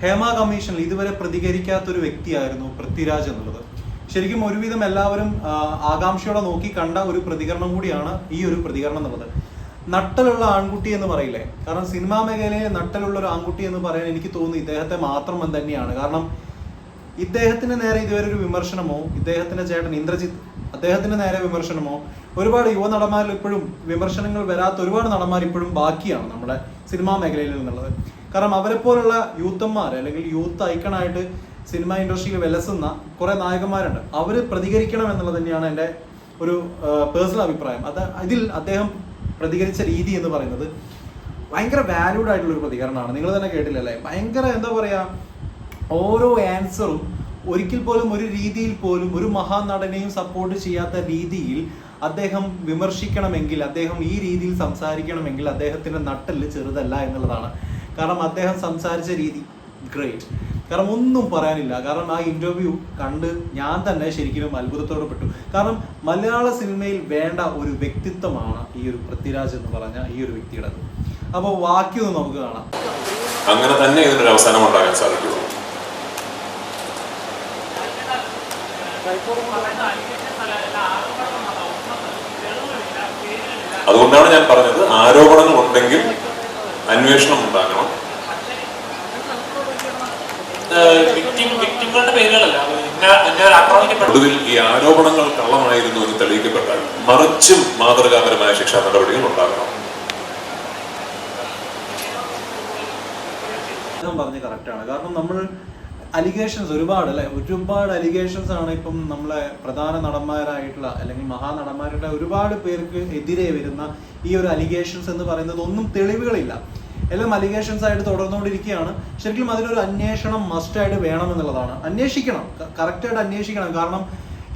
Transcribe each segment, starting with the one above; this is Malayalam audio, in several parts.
Hema കമ്മീഷനിൽ ഇതുവരെ പ്രതികരിക്കാത്ത ഒരു വ്യക്തിയായിരുന്നു പൃഥ്വിരാജ് എന്നുള്ളത്. ശരിക്കും ഒരുവിധം എല്ലാവരും ആകാംക്ഷയോടെ നോക്കി കണ്ട ഒരു പ്രതികരണം കൂടിയാണ് ഈ ഒരു പ്രതികരണം എന്നുള്ളത്. നട്ടലുള്ള ആൺകുട്ടി എന്ന് പറയില്ലേ? കാരണം സിനിമാ മേഖലയിൽ നട്ടലുള്ള ഒരു ആൺകുട്ടി എന്ന് പറയാൻ എനിക്ക് തോന്നുന്നു ഇദ്ദേഹത്തെ മാത്രം തന്നെയാണ്. കാരണം ഇദ്ദേഹത്തിന് നേരെ ഇതുവരെ ഒരു വിമർശനമോ ഇദ്ദേഹത്തിന്റെ ചേട്ടൻ ഇന്ദ്രജിത്ത് അദ്ദേഹത്തിന്റെ നേരെ വിമർശനമോ ഒരുപാട് യുവ നടന്മാരിൽ ഇപ്പോഴും വിമർശനങ്ങൾ വരാത്ത ഒരുപാട് നടന്മാർ ഇപ്പോഴും ബാക്കിയാണ് നമ്മുടെ സിനിമാ മേഖലയിൽ നിന്നുള്ളത്. കാരണം അവരെ പോലുള്ള യൂത്തന്മാർ അല്ലെങ്കിൽ യൂത്ത് ഐക്കണായിട്ട് സിനിമ ഇൻഡസ്ട്രിയിൽ വിലസുന്ന കുറെ നായകന്മാരുണ്ട്. അവർ പ്രതികരിക്കണം എന്നുള്ളത് തന്നെയാണ് എന്റെ ഒരു പേഴ്സണൽ അഭിപ്രായം. അത് ഇതിൽ അദ്ദേഹം പ്രതികരിച്ച രീതി എന്ന് പറയുന്നത് ഭയങ്കര വാല്യൂഡ് ആയിട്ടുള്ള ഒരു പ്രതികരണമാണ്. നിങ്ങൾ തന്നെ കേട്ടില്ലല്ലേ? ഭയങ്കര എന്താ പറയാ ഓരോ ആൻസറും ഒരിക്കൽ പോലും ഒരു രീതിയിൽ പോലും ഒരു മഹാനടനെയും സപ്പോർട്ട് ചെയ്യാത്ത രീതിയിൽ അദ്ദേഹം വിമർശിക്കണമെങ്കിൽ അദ്ദേഹം ഈ രീതിയിൽ സംസാരിക്കണമെങ്കിൽ അദ്ദേഹത്തിന്റെ നട്ടൽ ചെറുതല്ല എന്നുള്ളതാണ്. കാരണം അദ്ദേഹം സംസാരിച്ച രീതി ഗ്രേറ്റ് കാരണം ഒന്നും പറയാനില്ല. കാരണം ആ ഇന്റർവ്യൂ കണ്ട് ഞാൻ തന്നെ ശരിക്കും അത്ഭുതത്തോടെ പെട്ടു. കാരണം മലയാള സിനിമയിൽ വേണ്ട ഒരു വ്യക്തിത്വമാണ് ഈ ഒരു പൃഥ്വിരാജ് എന്ന് പറഞ്ഞ ഈ ഒരു വ്യക്തിയുടെ അപ്പോൾ ബാക്കിയൊന്ന് നമുക്ക് കാണാം. അങ്ങനെ തന്നെ ഇതിനൊരു അവസാനം ഉണ്ടാകാൻ സാധിക്കുള്ളൂ. അതുകൊണ്ടാണ് ഞാൻ പറഞ്ഞത് ആരോപണങ്ങൾ ഉണ്ടെങ്കിൽ അന്വേഷണം ഉണ്ടാകണം ഒടുവിൽ ഈ ആരോപണങ്ങൾ കള്ളമായിരുന്നു എന്ന് തെളിയിക്കപ്പെട്ടാൽ മറിച്ചും മാതൃകാപരമായ ശിക്ഷാ നടപടികൾ ഉണ്ടാകണം. പറഞ്ഞ് കറക്റ്റാണ് കാരണം നമ്മൾ അലിഗേഷൻസ് ഒരുപാട് അല്ലെ? ഒരുപാട് അലിഗേഷൻസ് ആണ് ഇപ്പം നമ്മളെ പ്രധാന നടന്മാരായിട്ടുള്ള അല്ലെങ്കിൽ മഹാനടന്മാരുടെ ഒരുപാട് പേർക്ക് എതിരെ വരുന്ന ഈ ഒരു അലിഗേഷൻസ് എന്ന് പറയുന്നത് ഒന്നും തെളിവുകളില്ല. എല്ലാം അലിഗേഷൻസ് ആയിട്ട് തുടർന്നുകൊണ്ടിരിക്കുകയാണ്. ശരിക്കും അതിനൊരു അന്വേഷണം മസ്റ്റായിട്ട് വേണം എന്നുള്ളതാണ് അന്വേഷിക്കണം. കറക്റ്റായിട്ട് അന്വേഷിക്കണം. കാരണം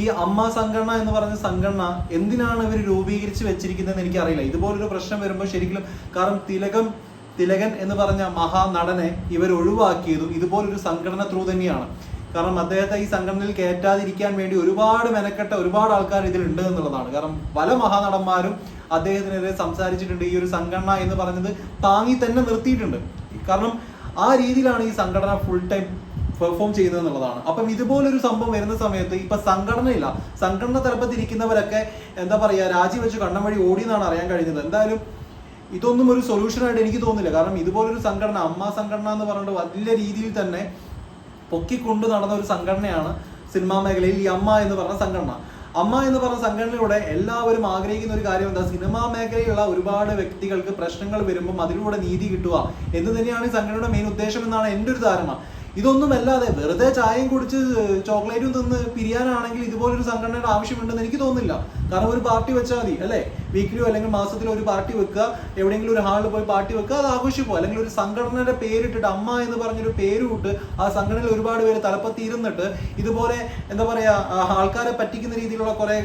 ഈ അമ്മ സംഘടന എന്ന് പറഞ്ഞ സംഘടന എന്തിനാണ് ഇവർ രൂപീകരിച്ച് വെച്ചിരിക്കുന്നതെന്ന് എനിക്കറിയില്ല. ഇതുപോലൊരു പ്രശ്നം വരുമ്പോൾ ശരിക്കും കാരണം തിലകം തിലകൻ എന്ന് പറഞ്ഞ മഹാനടനെ ഇവർ ഒഴിവാക്കിയതും ഇതുപോലൊരു സംഘടന ത്രൂ തന്നെയാണ്. കാരണം അദ്ദേഹത്തെ ഈ സംഘടനയിൽ കയറ്റാതിരിക്കാൻ വേണ്ടി ഒരുപാട് മെനക്കെട്ട ഒരുപാട് ആൾക്കാർ ഇതിലുണ്ട് എന്നുള്ളതാണ്. കാരണം പല മഹാനടന്മാരും അദ്ദേഹത്തിനെതിരെ സംസാരിച്ചിട്ടുണ്ട്. ഈ ഒരു സംഘടന എന്ന് പറഞ്ഞത് താങ്ങി തന്നെ നിർത്തിയിട്ടുണ്ട്. കാരണം ആ രീതിയിലാണ് ഈ സംഘടന ഫുൾ ടൈം പെർഫോം ചെയ്യുന്നത് എന്നുള്ളതാണ്. അപ്പം ഇതുപോലൊരു സംഭവം വരുന്ന സമയത്ത് ഇപ്പൊ സംഘടനയില്ല. സംഘടന തലപ്പത്തിരിക്കുന്നവരൊക്കെ എന്താ പറയാ രാജിവെച്ച് കണ്ണം വഴി ഓടി എന്നാണ് അറിയാൻ കഴിഞ്ഞത്. എന്തായാലും ഇതൊന്നും ഒരു സൊല്യൂഷനായിട്ട് എനിക്ക് തോന്നുന്നില്ല. കാരണം ഇതുപോലൊരു സംഘടന അമ്മ സംഘടന എന്ന് പറഞ്ഞിട്ട് വലിയ രീതിയിൽ തന്നെ പൊക്കിക്കൊണ്ടു നടന്ന ഒരു സംഘടനയാണ് സിനിമാ മേഖലയിൽ ഈ അമ്മ എന്ന് പറഞ്ഞ സംഘടന. അമ്മ എന്ന് പറഞ്ഞ സംഘടനയിലൂടെ എല്ലാവരും ആഗ്രഹിക്കുന്ന ഒരു കാര്യം എന്താ? സിനിമാ മേഖലയിലുള്ള ഒരുപാട് വ്യക്തികൾക്ക് പ്രശ്നങ്ങൾ വരുമ്പം അതിലൂടെ നീതി കിട്ടുക എന്ന് തന്നെയാണ് ഈ സംഘടനയുടെ മെയിൻ ഉദ്ദേശം എന്നാണ് എന്റെ ഒരു ധാരണ. ഇതൊന്നും അല്ലാതെ വെറുതെ ചായയും കുടിച്ച് ചോക്ലേറ്റും തിന്ന് പിരിയാനാണെങ്കിൽ ഇതുപോലൊരു സംഘടനയുടെ ആവശ്യമുണ്ടെന്ന് എനിക്ക് തോന്നുന്നില്ല. കാരണം ഒരു പാർട്ടി വെച്ചാൽ മതി അല്ലേ? വീക്കിലിയോ അല്ലെങ്കിൽ മാസത്തിലോ ഒരു പാർട്ടി വെക്കുക എവിടെയെങ്കിലും ഒരു ഹാളിൽ പോയി പാർട്ടി വെക്കുക അത് ആഘോഷിക്കുക അല്ലെങ്കിൽ ഒരു സംഘടനയുടെ പേരിട്ടിട്ട് അമ്മ എന്ന് പറഞ്ഞൊരു പേരുവിട്ട് ആ സംഘടനയിൽ ഒരുപാട് പേര് തലപ്പത്തിരുന്നിട്ട് ഇതുപോലെ എന്താ പറയാ ആൾക്കാരെ പറ്റിക്കുന്ന രീതിയിലുള്ള കുറെ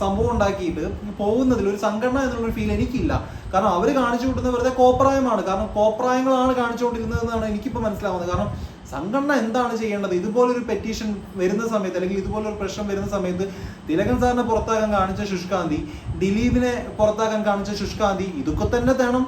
സംഭവം ഉണ്ടാക്കിയിട്ട് പോകുന്നതിൽ ഒരു സംഘടന എന്നുള്ള ഫീൽ എനിക്കില്ല. കാരണം അവർ കാണിച്ചു കൂട്ടുന്നത് വെറുതെ കോപ്രായമാണ്. കാരണം കോപ്രായങ്ങളാണ് കാണിച്ചുകൊണ്ടിരുന്നതെന്നാണ് എനിക്കിപ്പോൾ മനസ്സിലാവുന്നത്. കാരണം സംഘടന എന്താണ് ചെയ്യേണ്ടത്? ഇതുപോലൊരു പെറ്റീഷൻ വരുന്ന സമയത്ത് അല്ലെങ്കിൽ ഇതുപോലൊരു പ്രശ്നം വരുന്ന സമയത്ത് തിലകൻ സാറിനെ പുറത്താക്കാൻ കാണിച്ച ശുഷ്കാന്തി ദിലീപിനെ പുറത്താക്കാൻ കാണിച്ച ശുഷ്കാന്തി ഇതൊക്കെ തന്നെ തേണം.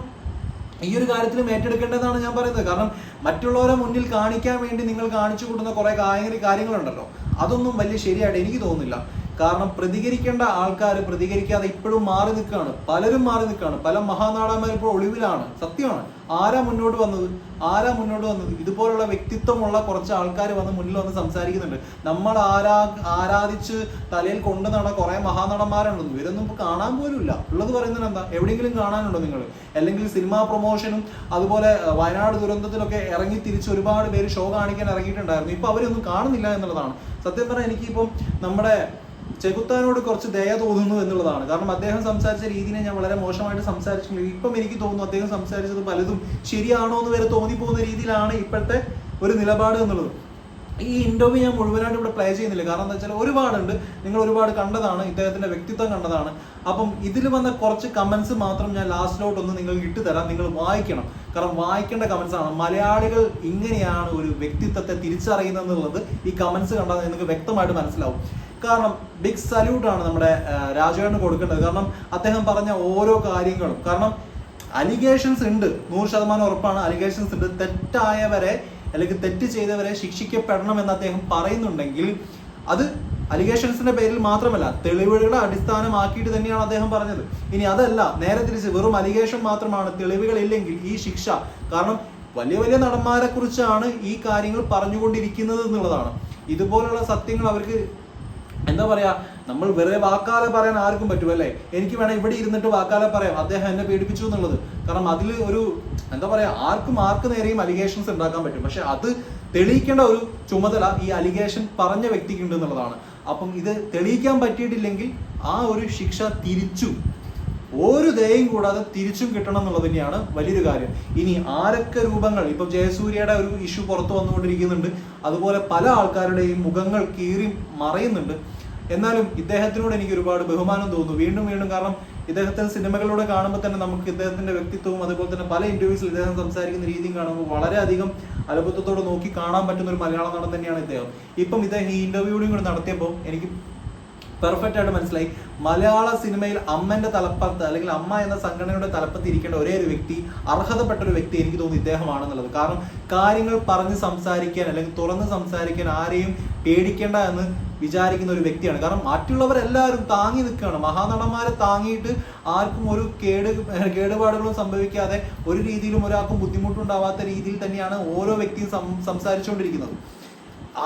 ഈ ഒരു കാര്യത്തിലും ഏറ്റെടുക്കേണ്ടതാണ് ഞാൻ പറയുന്നത്. കാരണം മറ്റുള്ളവരെ മുന്നിൽ കാണിക്കാൻ വേണ്ടി നിങ്ങൾ കാണിച്ചു കൂട്ടുന്ന കുറെ കാര്യ കാര്യങ്ങളുണ്ടല്ലോ. അതൊന്നും വലിയ ശരിയായിട്ട് എനിക്ക് തോന്നുന്നില്ല. കാരണം പ്രതികരിക്കേണ്ട ആൾക്കാർ പ്രതികരിക്കാതെ ഇപ്പോഴും മാറി നിൽക്കുകയാണ്. പലരും മാറി നിൽക്കുകയാണ്. പല മഹാനാടന്മാർ ഇപ്പോൾ ഒളിവിലാണ്. സത്യമാണ്. ആരാ മുന്നോട്ട് വന്നത്? ആരാ മുന്നോട്ട് വന്നത്? ഇതുപോലുള്ള വ്യക്തിത്വമുള്ള കുറച്ച് ആൾക്കാർ വന്ന് മുന്നിൽ വന്ന് സംസാരിക്കുന്നുണ്ട്. നമ്മൾ ആരാ ആരാധിച്ച് തലയിൽ കൊണ്ടു നടന്ന കുറെ മഹാനടന്മാരുണ്ട് ഇവരൊന്നും ഇപ്പൊ കാണാൻ പോലും ഇല്ല ഉള്ളത് പറയുന്നത് എന്താ? എവിടെയെങ്കിലും കാണാനുണ്ടോ നിങ്ങൾ അല്ലെങ്കിൽ സിനിമാ പ്രൊമോഷനും അതുപോലെ വയനാട് ദുരന്തത്തിലൊക്കെ ഇറങ്ങി തിരിച്ച് ഒരുപാട് പേര് ഷോ കാണിക്കാൻ ഇറങ്ങിയിട്ടുണ്ടായിരുന്നു. ഇപ്പൊ അവരൊന്നും കാണുന്നില്ല എന്നുള്ളതാണ്. സത്യം പറഞ്ഞാൽ എനിക്കിപ്പം നമ്മുടെ ചെകുത്താനോട് കുറച്ച് ദയ തോന്നുന്നു എന്നുള്ളതാണ്. കാരണം അദ്ദേഹം സംസാരിച്ച രീതിനെ ഞാൻ വളരെ മോശമായിട്ട് സംസാരിച്ചിട്ടുണ്ട്. ഇപ്പം എനിക്ക് തോന്നുന്നു അദ്ദേഹം സംസാരിച്ചത് പലതും ശരിയാണോ എന്ന് വരെ തോന്നിപ്പോകുന്ന രീതിയിലാണ് ഇപ്പോഴത്തെ ഒരു നിലപാട് എന്നുള്ളത്. ഈ ഇന്റർവ്യൂ ഞാൻ മുഴുവനായിട്ട് ഇവിടെ പ്ലേ ചെയ്യുന്നില്ല. കാരണം എന്താ വെച്ചാൽ ഒരുപാടുണ്ട്. നിങ്ങൾ ഒരുപാട് കണ്ടതാണ്. ഇദ്ദേഹത്തിന്റെ വ്യക്തിത്വം കണ്ടതാണ്. അപ്പം ഇതിൽ വന്ന കുറച്ച് കമൻസ് മാത്രം ഞാൻ ലാസ്റ്റിലോട്ട് ഒന്ന് നിങ്ങൾക്ക് ഇട്ടുതരാം. നിങ്ങൾ വായിക്കണം. കാരണം വായിക്കേണ്ട കമന്റ്സ് ആണ്. മലയാളികൾ ഇങ്ങനെയാണ് ഒരു വ്യക്തിത്വത്തെ തിരിച്ചറിയുന്നത് എന്നുള്ളത് ഈ കമൻസ് കണ്ടാൽ നിങ്ങൾക്ക് വ്യക്തമായിട്ട് മനസ്സിലാവും. കാരണം ബിഗ് സല്യൂട്ട് ആണ് നമ്മുടെ രാജുവേട്ടന് കൊടുക്കേണ്ടത്. കാരണം അദ്ദേഹം പറഞ്ഞ ഓരോ കാര്യങ്ങളും. കാരണം അലിഗേഷൻസ് ഉണ്ട്. നൂറ് ശതമാനം ഉറപ്പാണ്. അലിഗേഷൻസ് ഉണ്ട്. തെറ്റായവരെ അല്ലെങ്കിൽ തെറ്റ് ചെയ്തവരെ ശിക്ഷിക്കപ്പെടണം എന്ന് അദ്ദേഹം പറയുന്നുണ്ടെങ്കിൽ അത് അലിഗേഷൻസിന്റെ പേരിൽ മാത്രമല്ല തെളിവുകളെ അടിസ്ഥാനമാക്കിയിട്ട് തന്നെയാണ് അദ്ദേഹം പറഞ്ഞത്. ഇനി അതല്ല നേരെ തിരിച്ച് വെറും അലിഗേഷൻ മാത്രമാണ്. തെളിവുകൾ ഇല്ലെങ്കിൽ ഈ ശിക്ഷ. കാരണം വലിയ വലിയ നടന്മാരെ കുറിച്ചാണ് ഈ കാര്യങ്ങൾ പറഞ്ഞുകൊണ്ടിരിക്കുന്നത് എന്നുള്ളതാണ്. ഇതുപോലുള്ള സത്യങ്ങൾ അവർക്ക് എന്താ പറയാ നമ്മൾ വെറുതെ വാക്കാലെ പറയാൻ ആർക്കും പറ്റും അല്ലേ? എനിക്ക് വേണം ഇവിടെ ഇരുന്നിട്ട് വാക്കാലെ പറയാം. അദ്ദേഹം എന്നെ പേടിപ്പിച്ചു എന്നുള്ളത്. കാരണം അതിൽ ഒരു എന്താ പറയാ ആർക്കും ആർക്ക് നേരെയും അലിഗേഷൻസ് ഉണ്ടാക്കാൻ പറ്റും. പക്ഷെ അത് തെളിയിക്കേണ്ട ഒരു ചുമതല ഈ അലിഗേഷൻ പറഞ്ഞ വ്യക്തിക്കുണ്ട് എന്നുള്ളതാണ്. അപ്പം ഇത് തെളിയിക്കാൻ പറ്റിയിട്ടില്ലെങ്കിൽ ആ ഒരു ശിക്ഷ തിരിച്ചു. ഒരു ദയയും കൂടാതെ തിരിച്ചും കിട്ടണം എന്നുള്ളത് തന്നെയാണ് വലിയൊരു കാര്യം. ഇനി ആരൊക്കെ രൂപങ്ങൾ ഇപ്പൊ ജയസൂര്യയുടെ ഒരു ഇഷ്യൂ പുറത്തു വന്നുകൊണ്ടിരിക്കുന്നുണ്ട്. അതുപോലെ പല ആൾക്കാരുടെയും മുഖങ്ങൾ കീറി മറയുന്നുണ്ട്. എന്നാലും ഇദ്ദേഹത്തിനോട് എനിക്ക് ഒരുപാട് ബഹുമാനം തോന്നുന്നു. വീണ്ടും വീണ്ടും കാരണം ഇദ്ദേഹത്തിന്റെ സിനിമകളിലൂടെ കാണുമ്പോൾ തന്നെ നമുക്ക് ഇദ്ദേഹത്തിന്റെ വ്യക്തിത്വവും അതുപോലെ തന്നെ പല ഇന്റർവ്യൂസിൽ ഇദ്ദേഹം സംസാരിക്കുന്ന രീതിയും കാണുമ്പോൾ വളരെയധികം അത്ഭുതത്തോടെ നോക്കി കാണാൻ പറ്റുന്ന ഒരു മലയാള നടൻ തന്നെയാണ് ഇദ്ദേഹം. ഇപ്പം ഇദ്ദേഹം ഈ ഇന്റർവ്യൂവിനും കൂടെ നടത്തിയപ്പോൾ എനിക്ക് പെർഫെക്റ്റ് ആയിട്ട് മനസ്സിലായി. മലയാള സിനിമയിൽ അമ്മന്റെ തലപ്പത്ത് അല്ലെങ്കിൽ അമ്മ എന്ന സംഘടനയുടെ തലപ്പത്ത് ഇരിക്കേണ്ട ഒരേ ഒരു വ്യക്തി അർഹതപ്പെട്ട ഒരു വ്യക്തി എനിക്ക് തോന്നുന്നു ഇദ്ദേഹമാണെന്നുള്ളത്. കാരണം കാര്യങ്ങൾ പറഞ്ഞ് സംസാരിക്കാൻ അല്ലെങ്കിൽ തുറന്ന് സംസാരിക്കാൻ ആരെയും പേടിക്കേണ്ട എന്ന് വിചാരിക്കുന്ന ഒരു വ്യക്തിയാണ്. കാരണം മറ്റുള്ളവരെല്ലാവരും താങ്ങി നിൽക്കുകയാണ്. മഹാനടന്മാരെ താങ്ങിയിട്ട് ആർക്കും ഒരു കേട് കേടുപാടുകളും സംഭവിക്കാതെ ഒരു രീതിയിലും ഒരാൾക്കും ബുദ്ധിമുട്ടുണ്ടാവാത്ത രീതിയിൽ തന്നെയാണ് ഓരോ വ്യക്തിയും സംസാരിച്ചുകൊണ്ടിരിക്കുന്നത്.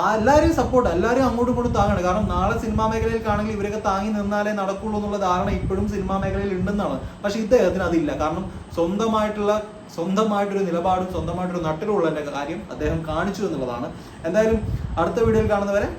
ആ എല്ലാവരെയും സപ്പോർട്ട് എല്ലാവരും അങ്ങോട്ടും ഇങ്ങോട്ടും താങ്ങണം. കാരണം നാളെ സിനിമാ മേഖലയിലേക്കാണെങ്കിൽ ഇവരൊക്കെ താങ്ങി നിന്നാലേ നടക്കുള്ളൂ എന്നുള്ള ധാരണ ഇപ്പോഴും സിനിമാ മേഖലയിൽ ഉണ്ടെന്നാണ്. പക്ഷെ ഇദ്ദേഹത്തിന് അതില്ല. കാരണം സ്വന്തമായിട്ടുള്ള സ്വന്തമായിട്ടൊരു നിലപാടും സ്വന്തമായിട്ടൊരു നട്ടിലുള്ള കാര്യം അദ്ദേഹം കാണിച്ചു എന്നുള്ളതാണ്. എന്തായാലും അടുത്ത വീഡിയോയിൽ കാണുന്നവരെ